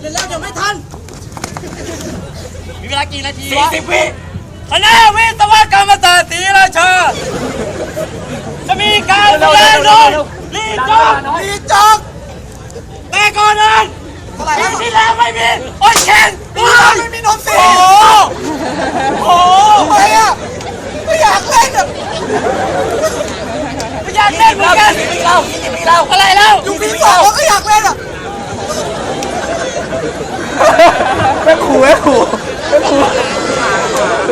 เล่นแล้วเดี๋ยวไม่ทัน มีเวลากี่นาทีสี่วะสิบวิคณะวิศวกรรมศาสตร์ศรีราชา จะมีการแสดงโดยลีจอกมีจอกแต่ก่อนนั้นเท่าไหร่ปีแล้วที่แล้วไม่มีโอ้ยแข่งไม่มีนมสีโอ้โหโอ้โหทำไมอะไม่อยากเล่นอะไม่อยากเล่นเหมือนกันปีเราปีเราอะไรแล้วอยู่ปีสองก็อยากเล่นอะ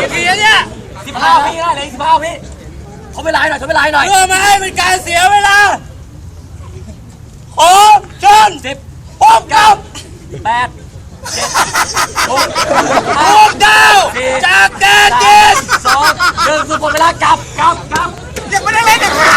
กี่ปีแล้วเนี่ยสิบห้าวิได้เลยสิบห้าวิเขาเวลาหน่อยเขาเวลาหน่อยเพื่อไมาให้เป็นการเสียเวลาขอเชิญสิบพบกับแปดเจ็ดหกพวกดาวจากแดนดินสองหนึ่งสุดหมดเวลากลับกลับกลับยังไม่ได้เล่นเลยค่ะ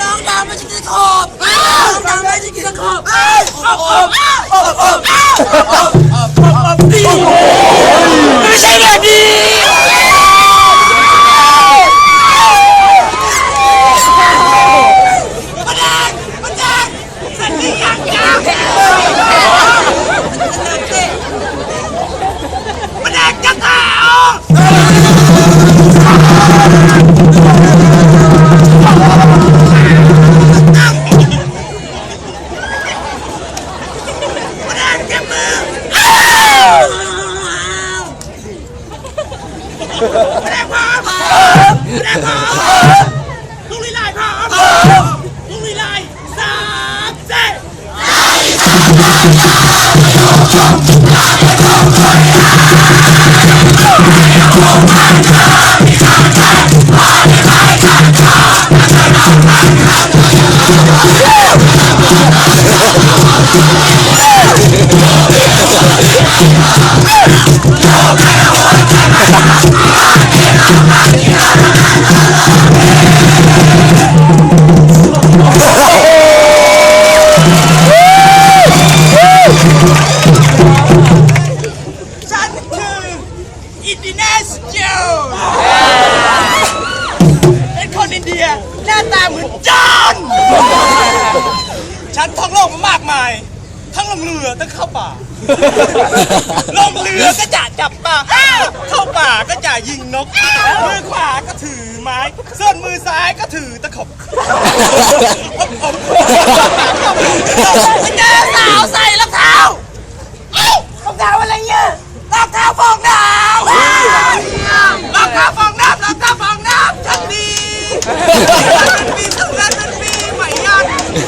น้องดาวไม่ใช่กินขอบน้องดาวไม่ใช่กินขอบอบอ ฉั อินเดีย หน้าตาเหมือนจอนฉันท่องโลกมามากมาย ทั้งลงเรือทั้งเข้าป่า ลงเรือก็จะจับปลาอ้าวเข้าป่าก็จะยิงนก มือขวาก็ถือไม้ ส่วนมือซ้ายก็ถือตะขบเจอสาวใส่รองเท้า เอ้ารองเท้าอะไรเนี่ยรองเท้าฟองน้ำรองเท้าฟอง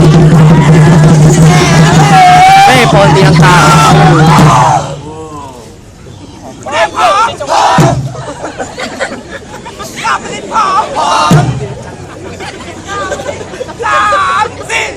ไม่ คนตีลังกาเด็กผอมผอมกลับไปผอมพร้อมสามสิบ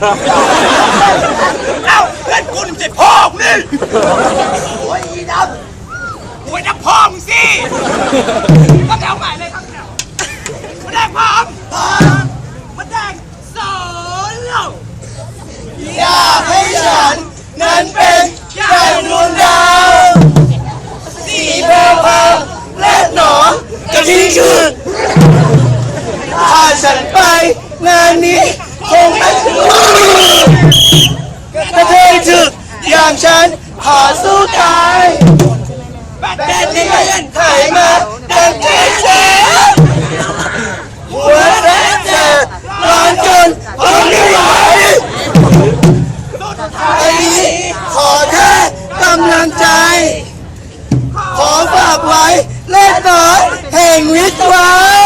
เอ้าเพื่อนกูนี่ไม่ใช่พ่อมึงนี่โอ้ยอีดำโอ้ยนักพ่อมึงสิต้องแถวใหม่เลยต้องแถวมาแดงพร้อมพอมมาแดงโซโล่อยากให้ฉันนั้นเป็นดังดวงดาวสีแพรวพาและหนอนกะทิคือถ้าฉันไปงานนี้ กระเทยถึกอย่างฉันขอสู้ตายแบบบนี้นี้ก็ยันไขมาดังเจ๊เจ๊หัวแท้เจ็บร้อนจนทนไม่ไหวไอ้นี้ขอแค่กำลังใจ ขอฝากไว้เล็กน้อยแห่งวิทย์วา